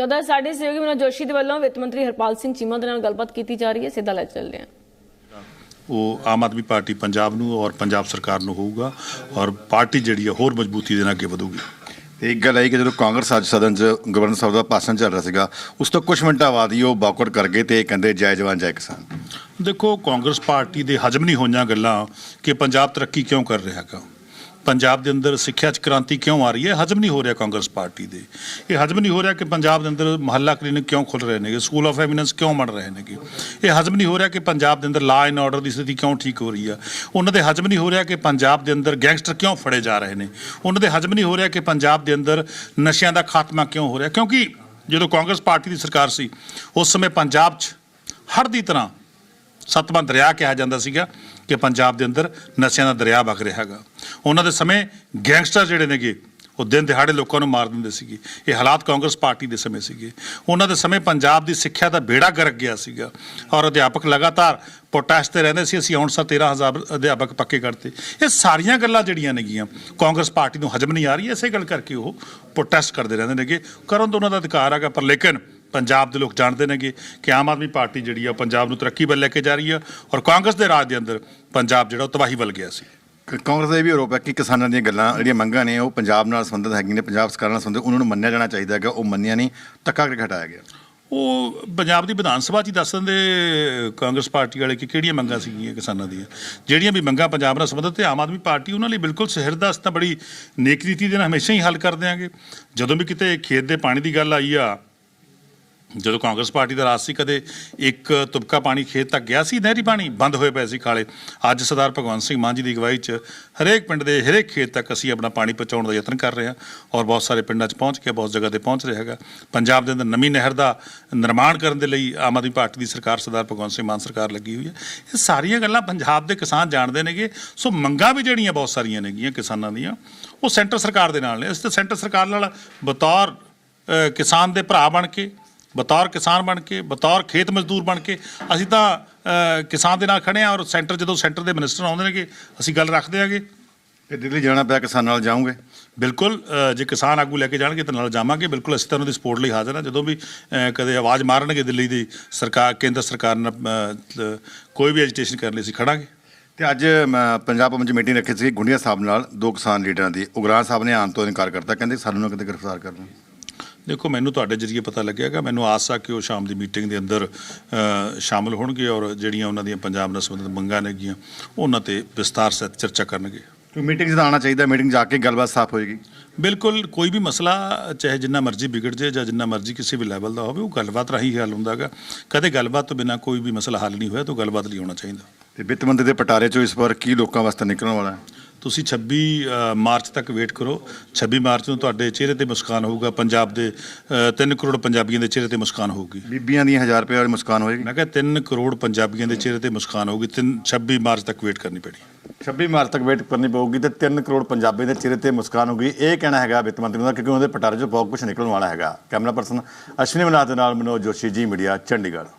ਤਦਾ ਸਾਡੇ ਸਹਿਯੋਗੀ ਮਨੋਜ ਜੋਸ਼ੀ ਦੇ ਵੱਲੋਂ ਵਿੱਤ ਮੰਤਰੀ ਹਰਪਾਲ ਸਿੰਘ ਚੀਮਾ ਦੇ ਨਾਲ ਗੱਲਬਾਤ ਕੀਤੀ ਜਾ ਰਹੀ ਹੈ ਸਿੱਧਾ ਲੈ ਚੱਲਦੇ ਹਾਂ। ਉਹ ਆਮ ਆਦਮੀ ਪਾਰਟੀ ਪੰਜਾਬ ਨੂੰ ਔਰ ਪੰਜਾਬ ਸਰਕਾਰ ਨੂੰ ਹੋਊਗਾ ਔਰ ਪਾਰਟੀ ਜਿਹੜੀ ਹੈ ਹੋਰ ਮਜ਼ਬੂਤੀ ਦੇ ਨਾਲ ਅੱਗੇ ਵਧੂਗੀ। ਤੇ ਇੱਕ ਗੱਲ ਆਈ ਕਿ ਜਦੋਂ ਕਾਂਗਰਸ ਅੱਜ ਸਦਨ 'ਚ ਗਵਰਨਰ ਸਾਹਿਬ ਦਾ ਭਾਸ਼ਣ ਚੱਲ ਰਿਹਾ ਸੀਗਾ ਉਸ ਤੋਂ ਕੁਝ ਮਿੰਟਾਂ ਬਾਅਦ ਹੀ ਉਹ ਬਾਕਆਊਟ ਕਰ ਗਏ ਤੇ ਕਹਿੰਦੇ ਜੈ ਜਵਾਨ ਜੈ ਕਿਸਾਨ। ਦੇਖੋ ਕਾਂਗਰਸ ਪਾਰਟੀ ਦੇ ਹਜਮ ਨਹੀਂ ਹੋਈਆਂ ਗੱਲਾਂ ਕਿ ਪੰਜਾਬ ਤਰੱਕੀ ਕਿਉਂ ਕਰ ਰਿਹਾ ਹੈਗਾ। ਪੰਜਾਬ ਦੇ ਅੰਦਰ ਸਿੱਖਿਆ 'ਚ ਕ੍ਰਾਂਤੀ ਕਿਉਂ ਆ ਰਹੀ ਹੈ? ਹਜਮ ਨਹੀਂ ਹੋ ਰਿਹਾ ਕਾਂਗਰਸ ਪਾਰਟੀ ਦੇ। ਇਹ ਹਜਮ ਨਹੀਂ ਹੋ ਰਿਹਾ ਕਿ ਪੰਜਾਬ ਦੇ ਅੰਦਰ ਮਹੱਲਾ ਕਲੀਨਿਕ ਕਿਉਂ ਖੁੱਲ ਰਹੇ ਨੇਗੇ? ਸਕੂਲ ਆਫ ਐਮੀਨੈਂਸ ਕਿਉਂ ਬਣ ਰਹੇ ਨੇਗੇ? ਇਹ ਹਜਮ ਨਹੀਂ ਹੋ ਰਿਹਾ ਕਿ ਪੰਜਾਬ ਦੇ ਅੰਦਰ ਲਾ ਐਂਡ ਆਰਡਰ ਦੀ ਸਥਿਤੀ ਕਿਉਂ ਠੀਕ ਹੋ ਰਹੀ ਆ? ਉਹਨਾਂ ਦੇ ਹਜਮ ਨਹੀਂ ਹੋ ਰਿਹਾ ਕਿ ਪੰਜਾਬ ਦੇ ਅੰਦਰ ਗੈਂਗਸਟਰ ਕਿਉਂ ਫੜੇ ਜਾ ਰਹੇ ਨੇ? ਉਹਨਾਂ ਦੇ ਹਜਮ ਨਹੀਂ ਹੋ ਰਿਹਾ ਕਿ ਪੰਜਾਬ ਦੇ ਅੰਦਰ ਨਸ਼ਿਆਂ ਦਾ ਖਾਤਮਾ ਕਿਉਂ ਹੋ ਰਿਹਾ? ਕਿਉਂਕਿ ਜਦੋਂ ਕਾਂਗਰਸ ਪਾਰਟੀ ਦੀ ਸਰਕਾਰ ਸੀ, ਉਸ ਸਮੇਂ ਪੰਜਾਬ 'ਚ ਹੜ ਦੀ ਤਰ੍ਹਾਂ ਸਤਵਾਂ ਦਰਿਆ ਕਿਹਾ ਜਾਂਦਾ ਸੀਗਾ। ਕਿ ਪੰਜਾਬ ਦੇ ਅੰਦਰ ਨਸ਼ਿਆਂ ਦਾ ਦਰਿਆ ਵਗ ਰਿਹਾ ਹੈਗਾ। ਉਹਨਾਂ ਦੇ ਸਮੇਂ ਗੈਂਗਸਟਰ ਜਿਹੜੇ ਨੇਗੇ, ਉਹ ਦਿਨ ਦਿਹਾੜੇ ਲੋਕਾਂ ਨੂੰ ਮਾਰ ਦਿੰਦੇ ਸੀਗੇ। ਇਹ ਹਾਲਾਤ ਕਾਂਗਰਸ ਪਾਰਟੀ ਦੇ ਸਮੇਂ ਸੀਗੇ। ਉਹਨਾਂ ਦੇ ਸਮੇਂ ਪੰਜਾਬ ਦੀ ਸਿੱਖਿਆ ਦਾ ਬੇੜਾ ਗਰਕ ਗਿਆ ਸੀਗਾ ਔਰ ਅਧਿਆਪਕ ਲਗਾਤਾਰ ਪ੍ਰੋਟੈਸਟ ਤੇ ਰਹਿੰਦੇ ਸੀ। ਅਸੀਂ ਹੁਣ ਸਾ 13000 ਅਧਿਆਪਕ ਪੱਕੇ ਕਰਤੇ। ਇਹ ਸਾਰੀਆਂ ਗੱਲਾਂ ਜਿਹੜੀਆਂ ਨੇਗੀਆਂ, ਕਾਂਗਰਸ ਪਾਰਟੀ ਨੂੰ ਹਜਮ ਨਹੀਂ ਆ ਰਹੀ। ਇਸੇ ਗੱਲ ਕਰਕੇ ਉਹ ਪ੍ਰੋਟੈਸਟ ਕਰਦੇ ਰਹਿੰਦੇ ਨੇਗੇ। ਕਰਨ ਤੋਂ ਉਹਨਾਂ ਦਾ ਅਧਿਕਾਰ ਹੈਗਾ, ਪਰ ਲੇਕਿਨ ਪੰਜਾਬ ਦੇ ਲੋਕ ਜਾਣਦੇ ਨੇਗੇ ਕਿ ਆਮ ਆਦਮੀ ਪਾਰਟੀ ਜਿਹੜੀ ਆ ਪੰਜਾਬ ਨੂੰ ਤਰੱਕੀ ਵੱਲ ਲੈ ਕੇ ਜਾ ਰਹੀ ਆ ਔਰ ਕਾਂਗਰਸ ਦੇ ਰਾਜ ਦੇ ਅੰਦਰ ਪੰਜਾਬ ਜਿਹੜਾ ਉਹ ਤਬਾਹੀ ਵੱਲ ਗਿਆ ਸੀ। ਕਾਂਗਰਸ ਦਾ ਇਹ ਵੀ ਆਰੋਪ ਹੈ ਕਿ ਕਿਸਾਨਾਂ ਦੀਆਂ ਗੱਲਾਂ ਜਿਹੜੀਆਂ ਮੰਗਾਂ ਨੇ ਉਹ ਪੰਜਾਬ ਨਾਲ ਸੰਬੰਧਿਤ ਹੈਗੀਆਂ ਨੇ ਪੰਜਾਬ ਸਰਕਾਰ ਨਾਲ ਸੰਬੰਧਿਤ ਉਹਨਾਂ ਨੂੰ ਮੰਨਿਆ ਜਾਣਾ ਚਾਹੀਦਾ ਹੈਗਾ ਉਹ ਮੰਨਿਆ ਨਹੀਂ ਧੱਕਾ ਕਰਕੇ ਹਟਾਇਆ ਗਿਆ। ਉਹ ਪੰਜਾਬ ਦੀ ਵਿਧਾਨ ਸਭਾ 'ਚ ਹੀ ਦੱਸ ਦਿੰਦੇ ਕਾਂਗਰਸ ਪਾਰਟੀ ਵਾਲੇ ਕਿ ਕਿਹੜੀਆਂ ਮੰਗਾਂ ਸੀਗੀਆਂ ਕਿਸਾਨਾਂ ਦੀਆਂ। ਜਿਹੜੀਆਂ ਵੀ ਮੰਗਾਂ ਪੰਜਾਬ ਨਾਲ ਸੰਬੰਧਿਤ ਤੇ ਆਮ ਆਦਮੀ ਪਾਰਟੀ ਉਹਨਾਂ ਲਈ ਬਿਲਕੁਲ ਸਹਿਰਦਾ ਅਸੀਂ ਤਾਂ ਬੜੀ ਨੇਕ ਨੀਤੀ ਦੇ ਨਾਲ ਹਮੇਸ਼ਾ ਹੀ ਹੱਲ ਕਰ ਦਿਆਂਗੇ। ਜਦੋਂ ਵੀ ਕਿਤੇ ਖੇਤ ਦੇ ਪਾਣੀ ਦੀ ਗੱਲ ਆਈ ਆ ਜਦੋਂ ਕਾਂਗਰਸ ਪਾਰਟੀ ਦਾ ਰਾਜ ਸੀ, ਕਦੇ ਇੱਕ ਤੁਬਕਾ ਪਾਣੀ ਖੇਤ ਤੱਕ ਗਿਆ ਸੀ, ਨਹਿਰੀ ਪਾਣੀ ਬੰਦ ਹੋਏ ਪਏ ਸੀ ਖਾਲੇ। ਅੱਜ ਸਰਦਾਰ ਭਗਵੰਤ ਸਿੰਘ ਮਾਨ ਜੀ ਦੀ ਅਗਵਾਈ 'ਚ ਹਰੇਕ ਪਿੰਡ ਦੇ ਹਰੇਕ ਖੇਤ ਤੱਕ ਅਸੀਂ ਆਪਣਾ ਪਾਣੀ ਪਹੁੰਚਾਉਣ ਦਾ ਯਤਨ ਕਰ ਰਹੇ ਹਾਂ ਔਰ ਬਹੁਤ ਸਾਰੇ ਪਿੰਡਾਂ 'ਚ ਪਹੁੰਚ ਕੇ, ਬਹੁਤ ਜਗ੍ਹਾ ਤੇ ਪਹੁੰਚ ਰਿਹਾ ਹੈਗਾ। ਪੰਜਾਬ ਦੇ ਅੰਦਰ ਨਵੀਂ ਨਹਿਰ ਦਾ ਨਿਰਮਾਣ ਕਰਨ ਦੇ ਲਈ ਆਮ ਆਦਮੀ ਪਾਰਟੀ ਦੀ ਸਰਕਾਰ, ਸਰਦਾਰ ਭਗਵੰਤ ਸਿੰਘ ਮਾਨ ਸਰਕਾਰ ਲੱਗੀ ਹੋਈ ਹੈ। ਇਹ ਸਾਰੀਆਂ ਗੱਲਾਂ ਪੰਜਾਬ ਦੇ ਕਿਸਾਨ ਜਾਣਦੇ ਨੇਗੇ। ਸੋ ਮੰਗਾਂ ਵੀ ਜਿਹੜੀਆਂ ਬਹੁਤ ਸਾਰੀਆਂ ਨੇਗੀਆਂ ਕਿਸਾਨਾਂ ਦੀਆਂ, ਉਹ ਸੈਂਟਰ ਸਰਕਾਰ ਦੇ ਨਾਲ ਨੇ। ਅਸੀਂ ਤਾਂ ਸੈਂਟਰ ਸਰਕਾਰ ਨਾਲ ਬਤੌਰ ਕਿਸਾਨ ਦੇ ਭਰਾ ਬਣ ਕੇ ਬਤੌਰ ਕਿਸਾਨ ਬਣ ਕੇ ਬਤੌਰ ਖੇਤ ਮਜ਼ਦੂਰ ਬਣ ਕੇ ਅਸੀਂ ਤਾਂ ਕਿਸਾਨ ਦੇ ਨਾਲ ਖੜੇ ਆ ਔਰ ਸੈਂਟਰ ਜਦੋਂ ਸੈਂਟਰ ਦੇ ਮਿਨਿਸਟਰ ਆਉਂਦੇ ਨੇਗੇ ਅਸੀਂ ਗੱਲ ਰੱਖਦੇ ਆਗੇ। ਤੇ ਦਿੱਲੀ ਜਾਣਾ ਪਿਆ ਕਿਸਾਨਾਂ ਨਾਲ ਜਾਓਗੇ? ਬਿਲਕੁਲ ਜੇ ਕਿਸਾਨ ਆਗੂ ਲੈ ਕੇ ਜਾਣਗੇ ਤਾਂ ਨਾਲ ਜਾਵਾਂਗੇ। ਬਿਲਕੁਲ ਅਸੀਂ ਤਾਂ ਉਹਨਾਂ ਦੀ ਸਪੋਰਟ ਲਈ ਹਾਜ਼ਰ ਹਾਂ। ਜਦੋਂ ਵੀ ਕਦੇ ਆਵਾਜ਼ ਮਾਰਨਗੇ ਦਿੱਲੀ ਦੀ ਸਰਕਾਰ ਕੇਂਦਰ ਸਰਕਾਰ ਨਾਲ ਕੋਈ ਵੀ ਐਜੀਟੇਸ਼ਨ ਕਰਨ ਲਈ ਅਸੀਂ ਖੜਾਂਗੇ। ਤੇ ਅੱਜ ਮੈਂ ਪੰਜਾਬ ਭਵਨ 'ਚ ਮੀਟਿੰਗ ਰੱਖੀ ਸੀ ਗੁੰਡੀਆ ਸਾਹਿਬ ਨਾਲ ਦੋ ਕਿਸਾਨ ਲੀਡਰਾਂ ਦੀ। ਉਗਰਾਹ ਸਾਹਿਬ ਨੇ ਆਉਣ ਤੋਂ ਇਨਕਾਰ ਕਰਤਾ ਕਹਿੰਦੇ ਸਾਨੂੰ ਨਾ ਕਿਤੇ ਗ੍ਰਿਫਤਾਰ ਕਰ ਲਓ ਦੇਖੋ ਮੈਨੂੰ ਤੁਹਾਡੇ ਜਰੀਏ ਪਤਾ ਲੱਗਿਆਗਾ ਮੈਨੂੰ ਆਸ ਆ ਕਿ ਉਹ ਸ਼ਾਮ ਦੀ ਮੀਟਿੰਗ ਦੇ ਅੰਦਰ ਸ਼ਾਮਲ ਹੋਣਗੇ ਔਰ ਜਿਹੜੀਆਂ ਉਹਨਾਂ ਦੀਆਂ ਪੰਜਾਬ ਨਾਲ ਸੰਬੰਧਿਤ ਮੰਗਾਂ ਨੇਗੀਆਂ ਉਹਨਾਂ ਤੇ ਵਿਸਤਾਰ ਸਹਿਤ ਚਰਚਾ ਕਰਨਗੇ। ਕਿ ਮੀਟਿੰਗ 'ਚ ਤਾਂ ਆਉਣਾ ਚਾਹੀਦਾ ਮੀਟਿੰਗ ਜਾ ਕੇ ਗੱਲਬਾਤ ਸਾਫ਼ ਹੋਏਗੀ। ਬਿਲਕੁਲ ਕੋਈ ਵੀ ਮਸਲਾ ਚਾਹੇ ਜਿੰਨਾ ਮਰਜ਼ੀ ਵਿਗੜ ਜਾਏ ਜਾਂ ਜਿੰਨਾ ਮਰਜ਼ੀ ਕਿਸੇ ਵੀ ਲੈਵਲ ਦਾ ਹੋਵੇ ਉਹ ਗੱਲਬਾਤ ਰਾਹੀਂ ਹੱਲ ਹੁੰਦਾਗਾ। ਕਦੇ ਗੱਲਬਾਤ ਤੋਂ ਬਿਨਾ ਕੋਈ ਵੀ ਮਸਲਾ ਹੱਲ ਨਹੀਂ ਹੋਇਆ ਤਾਂ ਗੱਲਬਾਤ ਲਈ ਹੋਣਾ ਚਾਹੀਦਾ। ਤੇ ਵਿੱਤ ਮੰਤਰੀ ਦੇ ਪਟਾਰੇ 'ਚੋਂ ਇਸ ਵਾਰ ਕੀ ਲੋਕਾਂ ਵਾਸਤੇ ਨਿਕਲਣ ਵਾਲਾ ਹੈ? ਤੁਸੀਂ 26 ਅ, ਮਾਰਚ ਤੱਕ ਵੇਟ ਕਰੋ। 26 ਮਾਰਚ ਨੂੰ ਤੁਹਾਡੇ ਚਿਹਰੇ ਤੇ ਮੁਸਕਾਨ ਹੋਊਗਾ। ਪੰਜਾਬ ਦੇ 3 ਕਰੋੜ ਪੰਜਾਬੀਆਂ ਦੇ ਚਿਹਰੇ ਤੇ ਮੁਸਕਾਨ ਹੋਊਗੀ। ਬੀਬੀਆਂ ਦੀਆਂ 1000 ਰੁਪਏ ਵਾਲੀ ਮੁਸਕਾਨ ਹੋਏਗੀ? ਮੈਂ ਕਿਹਾ 3 ਕਰੋੜ ਪੰਜਾਬੀਆਂ ਦੇ ਚਿਹਰੇ ਤੇ ਮੁਸਕਾਨ ਹੋਊਗੀ। 3 26 ਮਾਰਚ ਤੱਕ ਵੇਟ ਕਰਨੀ ਪੈਣੀ। 26 ਮਾਰਚ ਤੱਕ ਵੇਟ ਕਰਨੀ ਪਊਗੀ ਤੇ 3 ਕਰੋੜ ਪੰਜਾਬੀ ਦੇ ਚਿਹਰੇ ਤੇ ਮੁਸਕਾਨ ਹੋਗੀ ਇਹ ਕਹਿਣਾ ਹੈਗਾ ਵਿੱਤ ਮੰਤਰੀ ਦਾ ਕਿਉਂਕਿ ਉਹਦੇ ਪਟਾਰੇ 'ਚੋਂ ਬਹੁਤ ਕੁਝ ਨਿਕਲਣ ਵਾਲਾ ਹੈਗਾ। ਕੈਮਰਾ ਪਰਸਨ ਅਸ਼ਵਨੀ ਮਨਾਥ ਦੇ ਨਾਲ ਮਨੋਜ ਜੋਸ਼ੀ ਜੀ ਮੀਡੀਆ ਚੰਡੀਗੜ੍ਹ।